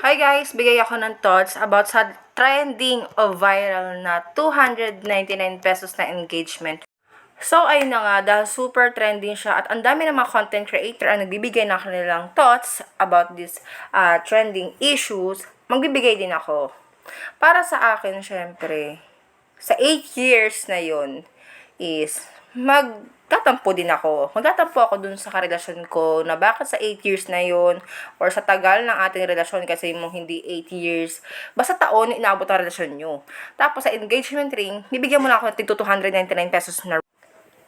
Hi guys! Bigay ako ng thoughts about sa trending o viral na 299 pesos na engagement. So, ayun na nga, dahil super trending siya at ang dami ng mga content creator ang nagbibigay ng kanilang thoughts about this uh, trending issues, magbibigay din ako. Para sa akin, syempre, sa 8 years na yon is magtatampo din ako. Magtatampo ako dun sa karelasyon ko na bakit sa 8 years na yon or sa tagal ng ating relasyon kasi mong hindi 8 years, basta taon inaabot ang relasyon nyo. Tapos sa engagement ring, bibigyan mo lang ako ng tig 299 pesos na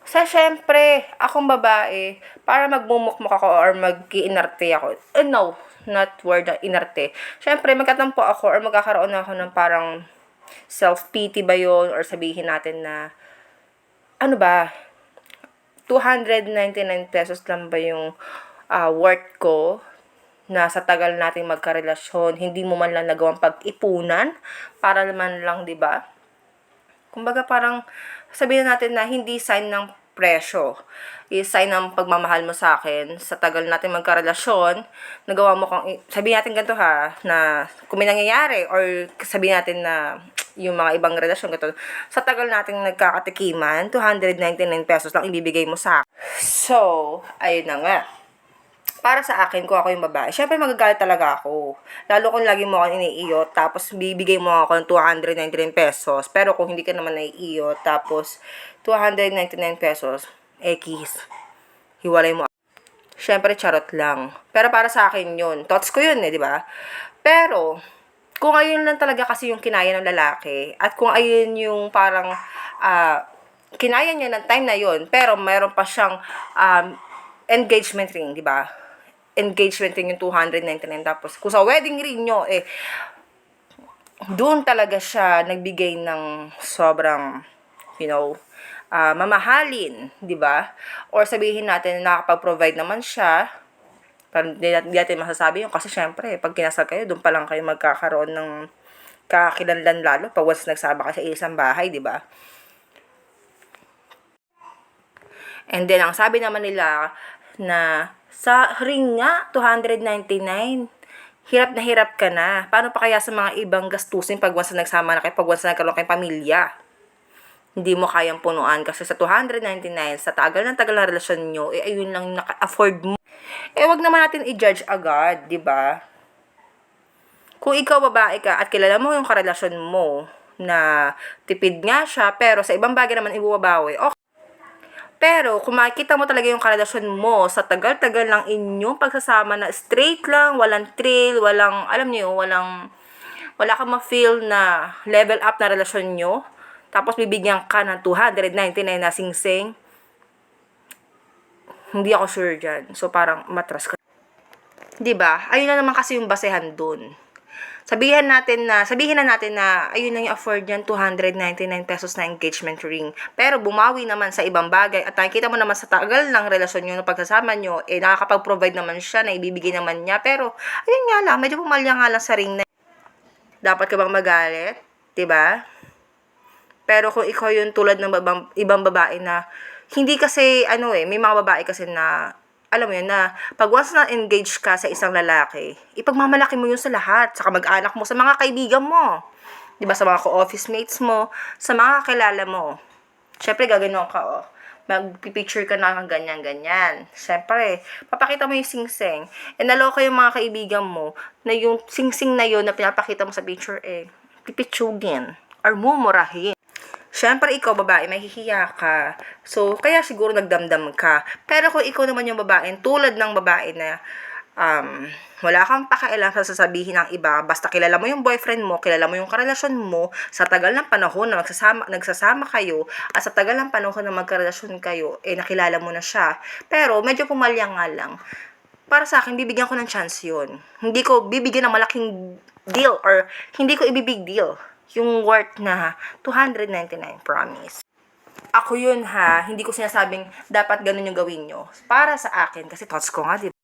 sa syempre, akong babae, para magmumukmuk ako or mag-iinarte ako. Eh, no, not word na inarte. Syempre, magkatampo ako or magkakaroon ako ng parang self-pity ba yun or sabihin natin na ano ba, 299 pesos lang ba yung ah, worth ko na sa tagal nating magkarelasyon, hindi mo man lang nagawang pag-ipunan para naman lang, di ba? Kumbaga parang sabihin natin na hindi sign ng presyo. Is sign ng pagmamahal mo sa akin. Sa tagal natin magkarelasyon, nagawa mo kang, sabihin natin ganito ha, na kung may nangyayari, or sabihin natin na yung mga ibang relasyon, ganito, sa tagal nating nagkakatikiman, 299 pesos lang ibibigay mo sa akin. So, ayun na nga para sa akin, kung ako yung babae, syempre magagalit talaga ako. Lalo kung lagi mo ako iniiyot, tapos bibigay mo ako ng 299 pesos. Pero kung hindi ka naman naiiyot, tapos 299 pesos, eh kiss. Hiwalay mo. Syempre, charot lang. Pero para sa akin yun. Thoughts ko yun eh, di ba? Pero, kung ayun lang talaga kasi yung kinaya ng lalaki, at kung ayun yung parang, ah, kinaya niya ng time na yun, pero mayroon pa siyang um, engagement ring, di ba? Engagement ring yung 299. Tapos, kung sa wedding ring nyo, eh, doon talaga siya nagbigay ng sobrang, you know, ah, mamahalin, di ba? Or sabihin natin na nakapag-provide naman siya, parang hindi natin, masasabi yun kasi syempre, pag kinasal kayo, doon pa lang kayo magkakaroon ng kakakilanlan lalo pag once nagsama kayo sa isang bahay, di ba? And then, ang sabi naman nila na sa ring nga, 299, hirap na hirap ka na. Paano pa kaya sa mga ibang gastusin pag once na nagsama na kayo, pag once na nagkaroon kayong pamilya? Hindi mo kayang punuan kasi sa 299, sa tagal ng tagal ng relasyon nyo, eh ayun lang naka-afford mo. Eh wag naman natin i-judge agad, di ba? Kung ikaw babae ka at kilala mo yung karelasyon mo na tipid nga siya, pero sa ibang bagay naman ibubabawi, okay. Pero, kung makikita mo talaga yung karelasyon mo sa tagal-tagal ng inyong pagsasama na straight lang, walang trail, walang, alam niyo, walang, wala kang ma-feel na level up na relasyon nyo, tapos bibigyan ka ng 299 na sing-sing, hindi ako sure dyan. So, parang matras ka. ba? Ayun na naman kasi yung basehan dun. Sabihin natin na, sabihin na natin na, ayun na yung afford niyan, 299 pesos na engagement ring. Pero bumawi naman sa ibang bagay at nakikita mo naman sa tagal ng relasyon nyo, ng pagsasama nyo, eh nakakapag-provide naman siya, na ibibigay naman niya. Pero, ayun nga lang, medyo pumalya nga lang sa ring na dapat ka bang magalit? 'Di ba? Pero kung ikaw yung tulad ng babang, ibang babae na, hindi kasi, ano eh, may mga babae kasi na, alam mo yun, na pag once na engage ka sa isang lalaki, ipagmamalaki mo yun sa lahat, sa kamag-anak mo, sa mga kaibigan mo. Di ba, sa mga co-office mates mo, sa mga kakilala mo. Siyempre, gaganon ka, oh. Magpipicture ka na kang ganyan-ganyan. Siyempre, papakita mo yung sing-sing. E naloka yung mga kaibigan mo na yung sing-sing na yun na pinapakita mo sa picture, eh, pipitsugin or mumurahin. Siyempre, ikaw, babae, mahihiya ka. So, kaya siguro nagdamdam ka. Pero kung ikaw naman yung babae, tulad ng babae na um, wala kang pakialam sa sasabihin ng iba, basta kilala mo yung boyfriend mo, kilala mo yung karelasyon mo, sa tagal ng panahon na magsasama, nagsasama kayo, at sa tagal ng panahon na magkarelasyon kayo, eh nakilala mo na siya. Pero medyo pumalya nga lang. Para sa akin, bibigyan ko ng chance yun. Hindi ko bibigyan ng malaking deal or hindi ko ibibig deal yung worth na 299 promise. Ako yun ha, hindi ko sinasabing dapat ganun yung gawin nyo. Para sa akin, kasi thoughts ko nga, di?